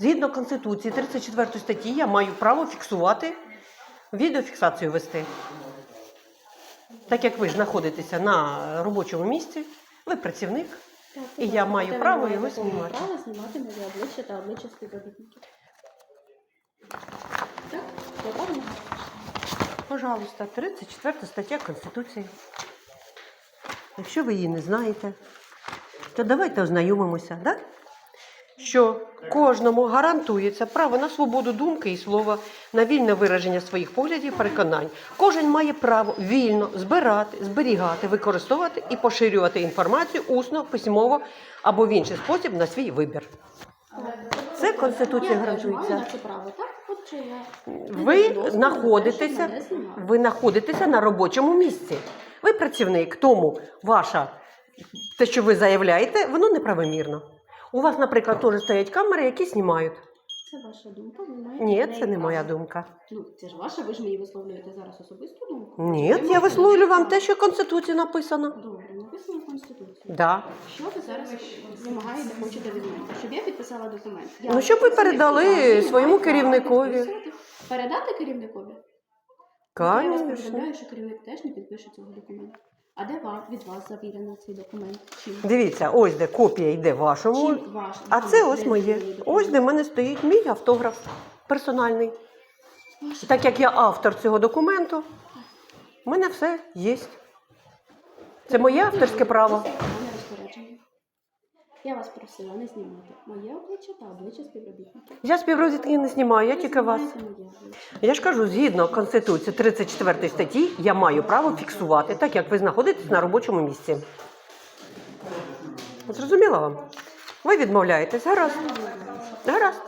Згідно Конституції 34 статті, я маю право фіксувати, відеофіксацію вести. Так як ви ж знаходитеся на робочому місці, ви працівник, Так, І я ласка, маю право його знімати. Право знімати моє обличчя та обличчя співробітників. Так, готові? пожалуйста, 34 стаття Конституції. Якщо ви її не знаєте, то давайте ознайомимося, да? Що кожному гарантується право на свободу думки і слова, на вільне вираження своїх поглядів і переконань. Кожен має право вільно збирати, зберігати, використовувати і поширювати інформацію усно, письмово або в інший спосіб на свій вибір. Це Конституція гарантується. Ви знаходитеся, ви знаходитеся на робочому місці. Ви працівник, тому ваша те, що ви заявляєте, воно неправомірно. У вас, наприклад, теж стоять камери, які знімають. Це ваша думка, ви маєте Ні, на це неї не моя право. думка. Ну, це ж ваша, ви ж мені висловлюєте зараз особисту думку. Ні, Ви я маєте висловлюю вам те, що в Конституції написано. Добре, написано в Конституції. Да. Що ви зараз вимагаєте, хочете від мене? Щоб я підписала документ. Я Ну, щоб ви передали працівник своєму право керівникові. підписувати. Передати керівникові? Я вас Конечно. повідомляю, що керівник теж не підпише цього документу. А де вам від вас завірено цей документ? Чим? Дивіться, ось де копія йде вашого. Чим ваш? А це ось де моє. Ось де в мене стоїть мій автограф персональний. Ваш Так як я автор цього документу, в мене все є. Це моє авторське право. Це мене розпорядження. Я вас просила не знімати моє обличчя та обличчя співробітників. Я співробітників не знімаю, я Ви тільки вас. знімаєте моє обличчя. Я ж кажу, згідно Конституції 34 статті, я маю право фіксувати, так як ви знаходитесь на робочому місці. Зрозуміло вам? Ви відмовляєтесь, гаразд. Гаразд.